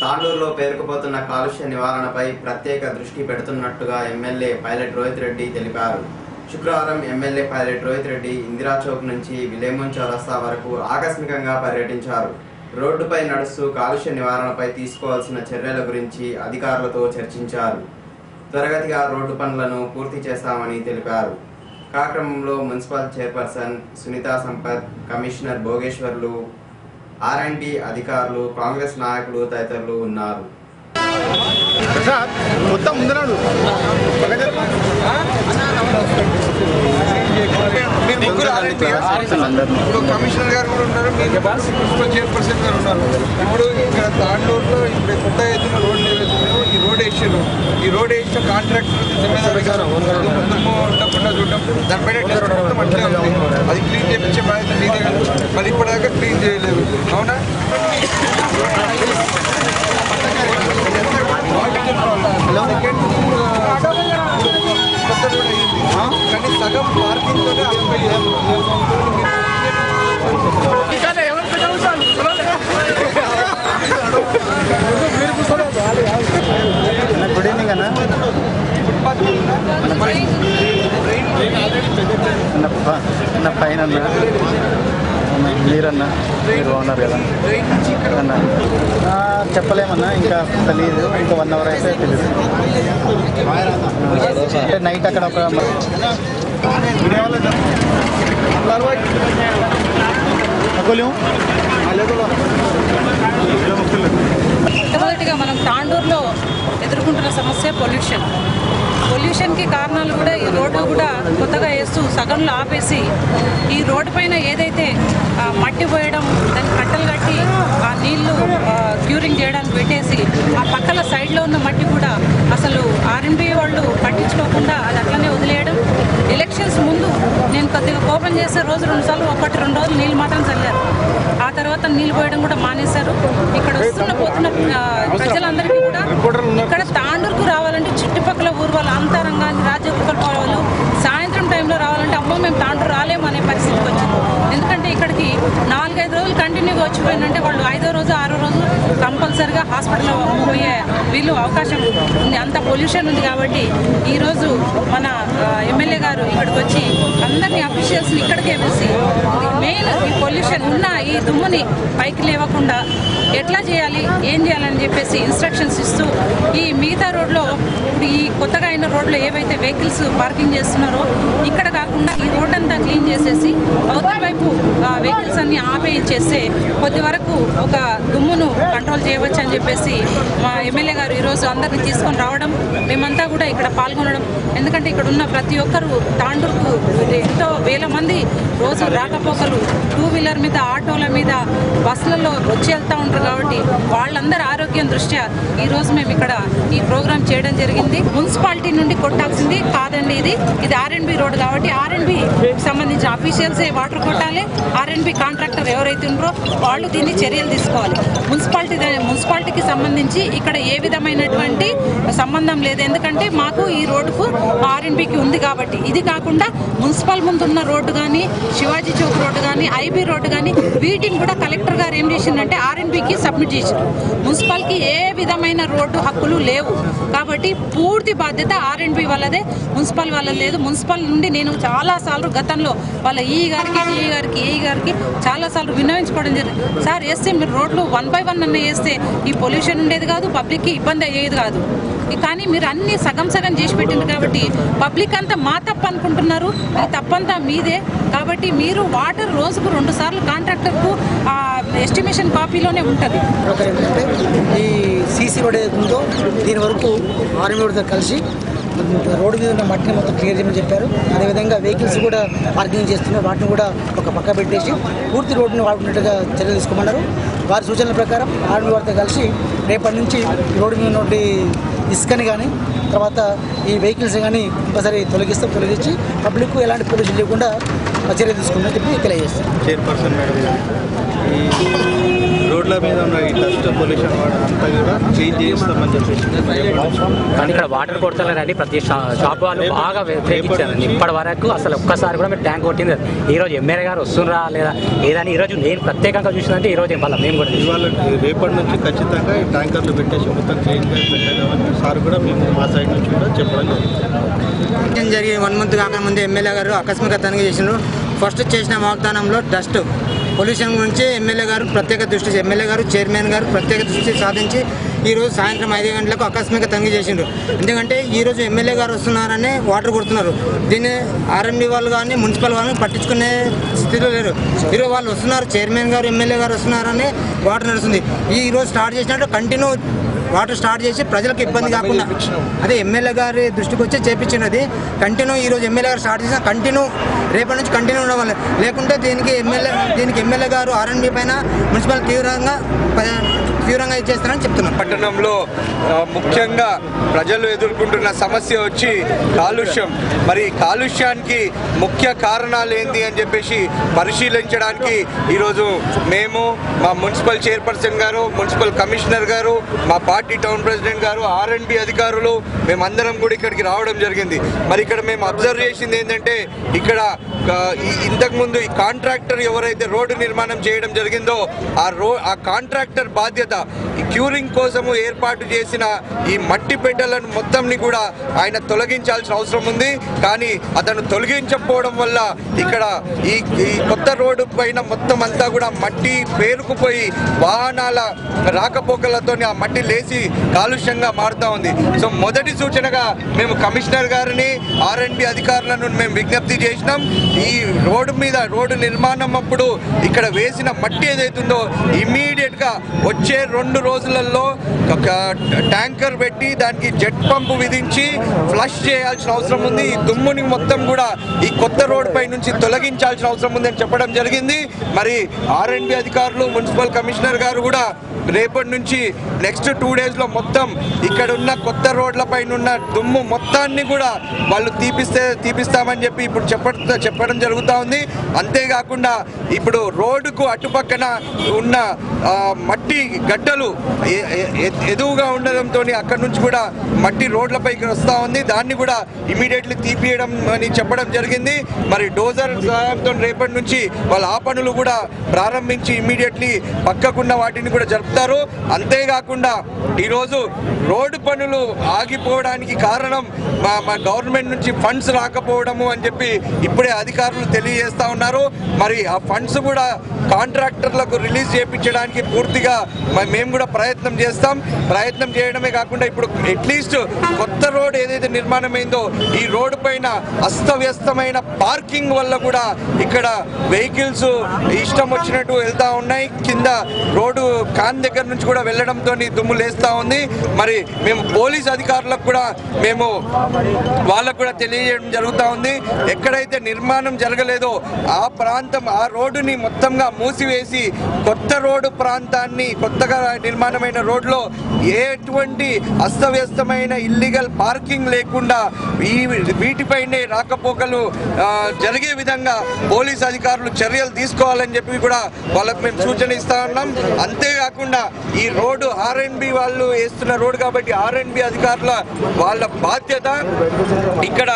తాండూరులో పేరుకుపోతున్న కాలుష్య నివారణపై ప్రత్యేక దృష్టి పెడుతున్నట్టుగా ఎమ్మెల్యే పైలట్ రోహిత్ రెడ్డి తెలిపారు. శుక్రవారం ఎమ్మెల్యే పైలట్ రోహిత్ రెడ్డి ఇందిరా చౌక్ నుంచి విలేమున్ చౌరస్తా వరకు ఆకస్మికంగా పర్యటించారు. రోడ్డుపై నడుస్తూ కాలుష్య నివారణపై తీసుకోవాల్సిన చర్యల గురించి అధికారులతో చర్చించారు. త్వరగతిగా రోడ్డు పనులను పూర్తి చేస్తామని తెలిపారు. కార్యక్రమంలో municipal chairperson Sunitha Sampath commissioner Bhogeshwarlu RMD అధికారులు కాంగ్రెస్ నాయకులు తదితరులు ఉన్నారు. ప్రసాద్ మొత్తం ఇప్పుడు కమిషనర్ గారు కూడా ఉన్నారు. మీరు చైర్పర్సన్ గారు ఉన్నారు. ఇప్పుడు ఇక్కడ తాండూరులో ఇప్పుడు కొత్త ఎత్తున రోడ్లు ఏవైతున్నాయో ఈ రోడ్ వేసారు ఈ రోడ్ వేసిన కాంట్రాక్టర్ జిమ్మేదారు దుమ్ము ఉండకుండా చూడడం. దానిపైన అది క్లీన్ మీదే కదా మరి ఇప్పటిదాకా క్లీన్ చేయలేదు అవునా కొత్త రోడ్ అయ్యింది కానీ సగం పార్కింగ్తోనే ఆగిపోయింది గుడ్ ఈవినింగ్ అన్న అన్న ప- అన్న పైన అన్న అన్న, మీరన్న? మీరు బాగున్నారు కదా. అన్న చెప్పలేమన్నా? ఇంకా తెలియదు ఇంకా వన్ అవర్ అయితే తెలియదు అంటే నైట్ అక్కడ ఒక మొట్టమొదటిగా మనం తాండూరులో ఎదుర్కొంటున్న సమస్య పొల్యూషన్ పొల్యూషన్కి కారణాలు కూడా ఈ రోడ్డు కూడా కొత్తగా వేస్తూ సగంలో ఆపేసి ఈ రోడ్డు పైన మట్టి పోయడం దాన్ని కట్టలు కట్టి ఆ నీళ్ళు క్యూరింగ్ చేయడానికి పెట్టేసి ఆ పక్కల సైడ్లో ఉన్న మట్టి కూడా అసలు ఆర్ఎంబీ వాళ్ళు పట్టించుకోకుండా అది అట్లనే వదిలేయడం. ఎలక్షన్స్ ముందు నేను కొద్దిగా కోపం చేస్తే రోజు రెండు సార్లు ఒకటి రెండు రోజులు నీళ్ళు మాత్రం చల్లారు. ఆ తర్వాత నీళ్ళు పోయడం కూడా మానేశారు. ఇక్కడ వస్తున్న పోతున్న ప్రజలందరికీ కూడా ఇక్కడ తాండూరుకు ಸರ್ಗ ಹಾಸ್ಪಿಟಲ್ వీళ్ళు అవకాశం ఉంది. అంత పొల్యూషన్ ఉంది కాబట్టి ఈరోజు మన ఎమ్మెల్యే గారు ఇక్కడికి వచ్చి అందరినీ అఫీషియల్స్ని ఇక్కడికే పిలిచి మెయిన్ ఈ పొల్యూషన్ ఉన్న ఈ దుమ్ముని పైకి లేవకుండా ఎట్లా చేయాలి ఏం చేయాలని చెప్పేసి ఇన్స్ట్రక్షన్స్ ఇస్తూ ఈ మిగతా రోడ్లో ఈ కొత్తగా అయిన రోడ్లో ఏవైతే వెహికల్స్ పార్కింగ్ చేస్తున్నారో ఇక్కడ కాకుండా ఈ రోడ్ అంతా క్లీన్ చేసేసి అవతల వైపు వెహికల్స్ అన్ని ఆపేయించేస్తే కొద్ది వరకు ఒక దుమ్మును కంట్రోల్ చేయవచ్చు అని చెప్పేసి మా ఎమ్మెల్యే గారు ఈరోజు అందరిని తీసుకొని రావడం మేమంతా కూడా ఇక్కడ పాల్గొనడం. ఎందుకంటే ఇక్కడ ఉన్న ప్రతి ఒక్కరు తాండూరుకు ఎంతో వేల మంది రోజు రాకపోకలు టూ వీలర్ మీద ఆటోల మీద బస్సులలో వచ్చి వెళ్తూ ఉంటారు కాబట్టి వాళ్ళందరి ఆరోగ్యం దృష్ట్యా ఈ రోజు మేము ఇక్కడ ఈ ప్రోగ్రాం చేయడం జరిగింది. మున్సిపాలిటీ నుండి కొట్టాల్సింది కాదండి ఇది. ఇది ఆర్ఎన్బి రోడ్ కాబట్టి ఆర్ఎన్బి సంబంధించిన అఫీషియల్స్ వాటర్ కొట్టాలి. ఆర్ఎన్బి కాంట్రాక్టర్ ఎవరైతే ఉన్నారో వాళ్ళు దీన్ని చర్యలు తీసుకోవాలి. మున్సిపాలిటీ మున్సిపాలిటీకి సంబంధించి ఇక్కడ ఏ విధమైనటువంటి సంబంధం లేదు. ఎందుకంటే మాకు ఈ రోడ్డుకు ఆర్ఎన్బికి ఉంది కాబట్టి. ఇది కాకుండా మున్సిపల్ ముందు ఉన్న రోడ్డు కానీ శివాజీ చౌక్ రోడ్డు కానీ ఐబీ రోడ్డు కానీ వీటిని కూడా కలెక్టర్ గారు ఏం చేసిందంటే ఆర్ఎన్బికి సబ్మిట్ చేశారు. మున్సిపల్కి ఏ విధమైన రోడ్డు హక్కులు లేవు. కాబట్టి పూర్తి బాధ్యత ఆర్ఎన్బి వాళ్ళదే మున్సిపల్ వాళ్ళది లేదు. మున్సిపల్ నుండి నేను చాలా సార్లు గతంలో వాళ్ళ ఈ గారికి ఈ గారికి ఏ గారికి చాలా సార్లు విన్నవించుకోవడం జరిగింది. సార్ వేస్తే మీరు రోడ్లు వన్ బై వన్ అన్న వేస్తే ఈ పొల్యూషన్ ఉండేది కాదు పబ్లిక్కి ఇబ్బంది అయ్యేది కాదు. కానీ మీరు అన్ని సగం సగం చేసి పెట్టింది కాబట్టి పబ్లిక్ అంతా మా తప్పు అనుకుంటున్నారు ఈ తప్పంతా మీదే. కాబట్టి మీరు వాటర్ రోజుకు రెండు సార్లు కాంట్రాక్టర్కు ఎస్టిమేషన్ కాపీలోనే ఉంటుంది. ఈ సీసీ రోడ్ ఏదో ఉందో దీని వరకు ఆర్మీ రోడ్తో కలిసి రోడ్డు మీద ఉన్న మట్టిని మొత్తం క్లియర్ చేయమని చెప్పారు. అదేవిధంగా వెహికల్స్ కూడా పార్కింగ్ చేస్తున్నారు. వాటిని కూడా ఒక పక్క పెట్టేసి పూర్తి రోడ్డుని వాడుకున్నట్టుగా చర్యలు తీసుకోమన్నారు. వారి సూచనల ప్రకారం ఆర్మీ వారితో కలిసి రేపటి నుంచి రోడ్డు మీద ఉన్నటువంటి ఇసుకని కానీ తర్వాత ఈ వెహికల్స్ కానీ కంపల్సరీ తొలగిస్తాం తొలగించి పబ్లిక్ ఎలాంటి పొల్యూషన్ లేకుండా చర్య తీసుకుందని చెప్పి తెలియజేస్తాం. చైర్పర్సన్ మేడం ఈ రోడ్ల మీద ఉన్న ఈ డస్ట్ పొల్యూషన్ అంతా కూడా చేంజ్ చేస్తామని చెప్పేసి కానీ ఇక్కడ వాటర్ కొడతలేరండి ప్రతి షాప్ వాళ్ళు బాగా వ్యతిరేకించారండి ఇప్పటి వరకు అసలు ఒక్కసారి కూడా మీరు ట్యాంక్ కొట్టింది లేదు. ఈ రోజు ఎమ్మెల్యే గారు వస్తున్నారా లేదా ఏదని ఈ రోజు నేను ప్రత్యేకంగా చూసినంటే ఈ రోజు మళ్ళీ మేము కూడా. ఇవాళ రేపటి నుంచి ఖచ్చితంగా ఈ ట్యాంకర్లు పెట్టేసి మొత్తం క్లీన్గా పెట్టాలని సార్ కూడా మేము మా సైడ్ నుంచి కూడా చెప్పడం జరిగింది జరిగి వన్ మంత్ కాకముందే ఎమ్మెల్యే గారు ఆకస్మిక తనిఖీ చేసిండ్రు. ఫస్ట్ చేసిన వాగ్దానంలో డస్ట్ పొల్యూషన్ గురించి ఎమ్మెల్యే గారు ప్రత్యేక దృష్టి ఎమ్మెల్యే గారు చైర్మన్ గారు ప్రత్యేక దృష్టి సాధించి ఈరోజు సాయంత్రం ఐదు గంటలకు ఆకస్మిక తంగి చేసిండ్రు. ఎందుకంటే ఈరోజు ఎమ్మెల్యే గారు వస్తున్నారని వాటర్ కొడుతున్నారు. దీన్ని ఆర్ఎండి వాళ్ళు కానీ మున్సిపల్ వాళ్ళని పట్టించుకునే స్థితిలో లేరు. ఈరోజు వాళ్ళు వస్తున్నారు చైర్మన్ గారు ఎమ్మెల్యే గారు వస్తున్నారని వాటర్ నడుస్తుంది. ఈ రోజు స్టార్ట్ చేసినట్టు కంటిన్యూ వాటర్ స్టార్ట్ చేసి ప్రజలకు ఇబ్బంది కాకుండా అదే ఎమ్మెల్యే గారి దృష్టికి వచ్చి చేపించినది కంటిన్యూ ఈ రోజు ఎమ్మెల్యే గారు స్టార్ట్ చేసిన కంటిన్యూ రేపటి నుంచి కంటిన్యూ ఉండవాలి. లేకుంటే దీనికి ఎమ్మెల్యే దీనికి ఎమ్మెల్యే గారు ఆర్ఎన్బి పైన మున్సిపల్ తీవ్రంగా ప- తీవ్రంగా ఇచ్చేస్తారని చెప్తున్నాం పట్టణంలో ముఖ్యంగా ప్రజలు ఎదుర్కొంటున్న సమస్య వచ్చి కాలుష్యం. మరి కాలుష్యానికి ముఖ్య కారణాలు ఏంటి అని చెప్పేసి పరిశీలించడానికి ఈరోజు మేము మా మున్సిపల్ చైర్పర్సన్ గారు మున్సిపల్ కమిషనర్ గారు మా పార్టీ టౌన్ ప్రెసిడెంట్ గారు ఆర్ఎండ్బి అధికారులు మేమందరం కూడా ఇక్కడికి రావడం జరిగింది. మరి ఇక్కడ మేము అబ్జర్వ్ చేసింది ఏంటంటే ఇక్కడ ఇంతకుముందు ఈ కాంట్రాక్టర్ ఎవరైతే రోడ్డు నిర్మాణం చేయడం జరిగిందో ఆ రో ఆ కాంట్రాక్టర్ బాధ్యత క్యూరింగ్ కోసము ఏర్పాటు చేసిన ఈ మట్టి పెట్టెలను మొత్తంని కూడా ఆయన తొలగించాల్సిన అవసరం ఉంది. కానీ అతను తొలగించకపోవడం వల్ల ఇక్కడ ఈ ఈ కొత్త రోడ్డు పైన మొత్తం అంతా కూడా మట్టి పేరుకుపోయి వాహనాల రాకపోకలతో ఆ మట్టి లేచి కాలుష్యంగా మారుతా ఉంది. సో మొదటి సూచనగా మేము కమిషనర్ గారిని ఆర్ఎండ్బి అధికారులను మేము విజ్ఞప్తి చేసినాం. ఈ రోడ్డు మీద రోడ్డు నిర్మాణం అప్పుడు ఇక్కడ వేసిన మట్టి ఏదైతుందో ఇమ్మీడియట్గా వచ్చే రెండు రోజులలో ఒక ట్యాంకర్ పెట్టి దానికి జెట్ పంపు విధించి ఫ్లష్ చేయాల్సిన అవసరం ఉంది. ఈ దుమ్ముని మొత్తం కూడా ఈ కొత్త రోడ్ పై నుంచి తొలగించాల్సిన అవసరం ఉంది అని చెప్పడం జరిగింది. మరి ఆర్ఎండ్బి అధికారులు మున్సిపల్ కమిషనర్ గారు కూడా రేపటి నుంచి నెక్స్ట్ టూ డేస్లో మొత్తం ఇక్కడ ఉన్న కొత్త రోడ్లపై ఉన్న దుమ్ము మొత్తాన్ని కూడా వాళ్ళు తీపిస్తే తీపిస్తామని చెప్పి ఇప్పుడు చెప్ప చెప్పడం జరుగుతూ ఉంది. అంతేకాకుండా ఇప్పుడు రోడ్డుకు అటుపక్కన ఉన్న మట్టి గడ్డలు ఎదువుగా ఉండడంతో అక్కడ నుంచి కూడా మట్టి రోడ్లపైకి వస్తూ ఉంది. దాన్ని కూడా ఇమీడియట్లీ తీపియడం అని చెప్పడం జరిగింది. మరి డోజర్ సహాయంతో రేపటి నుంచి వాళ్ళ ఆ పనులు కూడా ప్రారంభించి ఇమీడియట్లీ పక్కకున్న వాటిని కూడా జరుపుతారు. అంతేకాకుండా ఈరోజు రోడ్డు పనులు ఆగిపోవడానికి కారణం మా మా గవర్నమెంట్ నుంచి ఫండ్స్ రాకపోవడము అని చెప్పి ఇప్పుడే అధికారులు తెలియజేస్తూ ఉన్నారు. మరి ఆ ఫండ్స్ కూడా కాంట్రాక్టర్లకు రిలీజ్ చేయించడానికి పూర్తిగా మేము కూడా ప్రయత్నం చేస్తాం. ప్రయత్నం చేయడమే కాకుండా ఇప్పుడు అట్లీస్ట్ కొత్త రోడ్ ఏదైతే నిర్మాణం అయిందో ఈ రోడ్డు పైన అస్తవ్యస్తమైన పార్కింగ్ వల్ల కూడా ఇక్కడ వెహికల్స్ ఇష్టం వచ్చినట్టు వెళ్తా ఉన్నాయి. కింద రోడ్డు కాన్ దగ్గర నుంచి కూడా వెళ్ళడంతో దుమ్ము లేస్తా ఉంది. మరి మేము పోలీస్ అధికారులకు కూడా మేము వాళ్ళకు కూడా తెలియజేయడం జరుగుతూ ఉంది. ఎక్కడైతే నిర్మాణం జరగలేదో ఆ ప్రాంతం ఆ రోడ్డుని మొత్తంగా మూసివేసి కొత్త రోడ్డు ప్రాంతాన్ని కొత్త కొత్తగా నిర్మాణమైన రోడ్లో ఎటువంటి అస్తవ్యస్తమైన ఇల్లీగల్ పార్కింగ్ లేకుండా ఈ వీటిపైనే రాకపోకలు జరిగే విధంగా పోలీస్ అధికారులు చర్యలు తీసుకోవాలని చెప్పి కూడా వాళ్ళకు మేము సూచన ఇస్తా ఉన్నాం. అంతేకాకుండా ఈ రోడ్డు ఆర్ఎన్బి వాళ్ళు వేస్తున్న రోడ్డు కాబట్టి ఆర్ఎన్బి అధికారుల వాళ్ళ బాధ్యత ఇక్కడ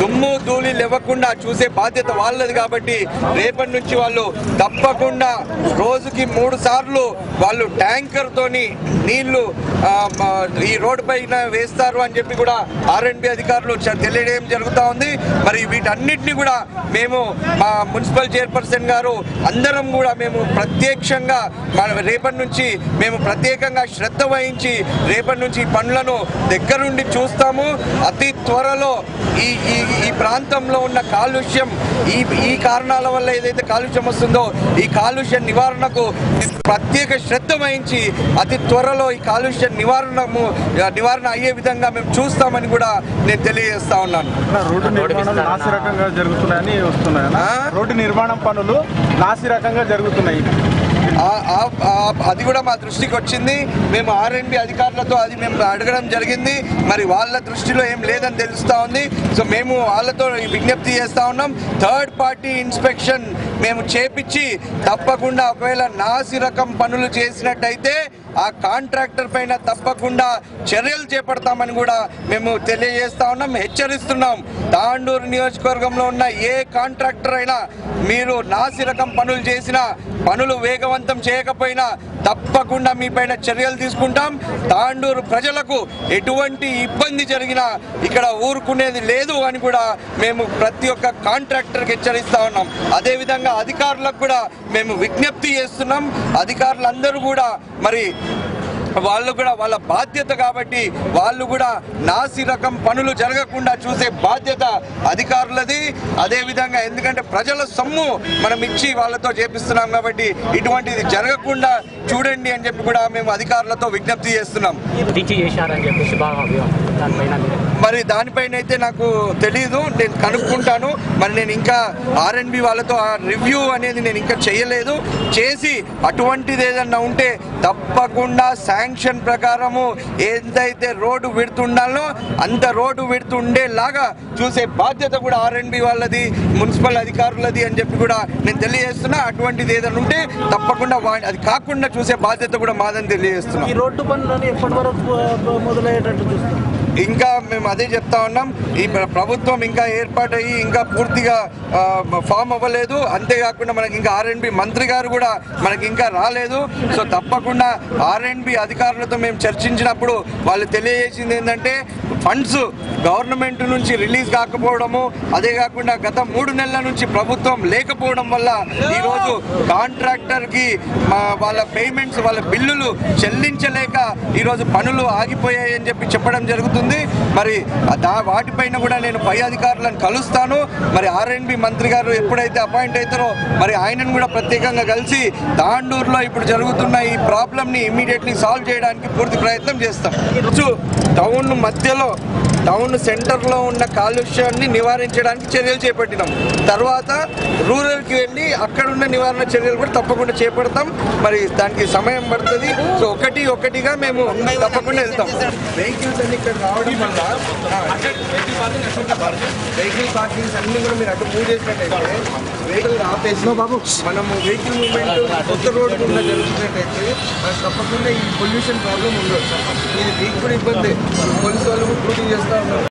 దుమ్ము ధూళి లేవకుండా చూసే బాధ్యత వాళ్ళది కాబట్టి రేపటి నుంచి వాళ్ళు తప్పకుండా రోజుకి మూడు సార్లు వాళ్ళు ట్యాంక్ తోని నీళ్ళు ఈ రోడ్డు పైన వేస్తారు అని చెప్పి కూడా ఆర్ఎండ్బి అధికారులు తెలియడం జరుగుతూ ఉంది. మరి వీటన్నిటిని కూడా మేము మా మున్సిపల్ చైర్పర్సన్ గారు అందరం కూడా మేము ప్రత్యక్షంగా మన రేపటి నుంచి మేము ప్రత్యేకంగా శ్రద్ధ వహించి రేపటి నుంచి ఈ పనులను దగ్గరుండి చూస్తాము. అతి త్వరలో ఈ ఈ ఈ ప్రాంతంలో ఉన్న కాలుష్యం ఈ ఈ కారణాల వల్ల ఏదైతే కాలుష్యం వస్తుందో ఈ కాలుష్య నివారణకు ప్రత్యేక శ్రద్ధ వహించి అతి త్వరలో ఈ కాలుష్య నివారణము నివారణ అయ్యే విధంగా మేము చూస్తామని కూడా నేను తెలియజేస్తా ఉన్నాను. రోడ్డు నిర్మాణాలు నాసి రకంగా జరుగుతున్నాయని వస్తున్నాయి? రోడ్డు నిర్మాణం పనులు నాసి రకంగా జరుగుతున్నాయి. అది కూడా మా దృష్టికి వచ్చింది. మేము ఆర్ఎండ్బి అధికారులతో అది మేము అడగడం జరిగింది. మరి వాళ్ళ దృష్టిలో ఏం లేదని తెలుస్తూ ఉంది. సో మేము వాళ్ళతో విజ్ఞప్తి చేస్తూ ఉన్నాం. థర్డ్ పార్టీ ఇన్స్పెక్షన్ మేము చేపించి తప్పకుండా ఒకవేళ నాసి రకం పనులు చేసినట్టయితే ఆ కాంట్రాక్టర్ పైన తప్పకుండా చర్యలు చేపడతామని కూడా మేము తెలియజేస్తా ఉన్నాం హెచ్చరిస్తున్నాం. తాండూరు నియోజకవర్గంలో ఉన్న ఏ కాంట్రాక్టర్ అయినా మీరు నాసి రకం పనులు చేసినా పనులు వేగవంతం చేయకపోయినా తప్పకుండా మీ పైన చర్యలు తీసుకుంటాం. తాండూరు ప్రజలకు ఎటువంటి ఇబ్బంది జరిగినా ఇక్కడ ఊరుకునేది లేదు అని కూడా మేము ప్రతి ఒక్క కాంట్రాక్టర్కి హెచ్చరిస్తా ఉన్నాం. అదేవిధంగా అధికారులకు కూడా మేము విజ్ఞప్తి చేస్తున్నాం. అధికారులందరూ కూడా మరి వాళ్ళు కూడా వాళ్ళ బాధ్యత కాబట్టి వాళ్ళు కూడా నాసి రకం పనులు జరగకుండా చూసే బాధ్యత అధికారులది. అదేవిధంగా ఎందుకంటే ప్రజల సొమ్ము మనం ఇచ్చి వాళ్ళతో చేపిస్తున్నాం కాబట్టి ఇటువంటిది జరగకుండా చూడండి అని చెప్పి కూడా మేము అధికారులతో విజ్ఞప్తి చేస్తున్నాం. మీరు. దానిపైన అయితే నాకు తెలియదు నేను కనుక్కుంటాను. మరి నేను ఇంకా ఆర్ఎన్బి వాళ్ళతో ఆ రివ్యూ అనేది నేను ఇంకా చేయలేదు. చేసి అటువంటిది ఏదన్నా ఉంటే తప్పకుండా శాంక్షన్ ప్రకారము ఏదైతే రోడ్డు విడుతుండాలో అంత రోడ్డు విడుతు ఉండేలాగా చూసే బాధ్యత కూడా ఆర్ఎన్బి వాళ్ళది మున్సిపల్ అధికారులది అని చెప్పి కూడా నేను తెలియజేస్తున్నా. అటువంటిది ఏదైనా ఉంటే తప్పకుండా వా- అది కాకుండా చూసే బాధ్యత కూడా మాదని తెలియజేస్తున్నా. ఈ రోడ్డు పనులను ఎప్పటి వరకు మొదలయ్యేటట్టు చూస్తాం ఇంకా మేము అదే చెప్తా ఉన్నాం. ఈ ప్రభుత్వం ఇంకా ఏర్పాటయ్యి ఇంకా పూర్తిగా ఫామ్ అవ్వలేదు. అంతేకాకుండా మనకి ఇంకా ఆర్ఎన్బి మంత్రి గారు కూడా మనకి ఇంకా రాలేదు. సో తప్పకుండా ఆర్ఎన్బి అధికారులతో మేము చర్చించినప్పుడు వాళ్ళు తెలియజేసింది ఏంటంటే ఫండ్స్ గవర్నమెంట్ నుంచి రిలీజ్ కాకపోవడము అదే కాకుండా గత మూడు నెలల నుంచి ప్రభుత్వం లేకపోవడం వల్ల ఈరోజు కాంట్రాక్టర్కి వాళ్ళ పేమెంట్స్ వాళ్ళ బిల్లులు చెల్లించలేక ఈరోజు పనులు ఆగిపోయాయి అని చెప్పి చెప్పడం జరుగుతుంది. మరి దా వాటిపైన కూడా నేను పై అధికారులను కలుస్తాను. మరి ఆర్ఎన్బి మంత్రి గారు ఎప్పుడైతే అపాయింట్ అవుతారో మరి ఆయనను కూడా ప్రత్యేకంగా కలిసి తాండూరులో ఇప్పుడు జరుగుతున్న ఈ ప్రాబ్లమ్ని ఇమీడియట్లీ సాల్వ్ చేయడానికి పూర్తి ప్రయత్నం చేస్తాం. టౌన్ మధ్యలో టౌన్ సెంటర్లో ఉన్న కాలుష్యాన్ని నివారించడానికి చర్యలు చేపట్టినాం. తర్వాత రూరల్కి వెళ్ళి అక్కడ ఉన్న నివారణ చర్యలు కూడా తప్పకుండా చేపడతాం. మరి దానికి సమయం పడుతుంది. సో ఒకటి ఒకటిగా మేము తప్పకుండా వెళ్తాం. వెహికల్స్ అన్ని ఇక్కడ రావడం వల్ల వెహికల్ పార్కింగ్స్ అన్ని కూడా మీరు అటు మూవ్ చేసినట్టయితే వెహికల్ ఆపేసి బాబు. మనము వెహికల్ మూవ్మెంట్ కొత్త రోడ్డు ఉన్న జరుగుతున్నట్టయితే తప్పకుండా ఈ పొల్యూషన్ ప్రాబ్లం ఉండదు. ఇది మీకు కూడా ఇబ్బంది. పోలీసు వాళ్ళు కూడా డ్యూటీ చేస్తూ ఉన్నారు.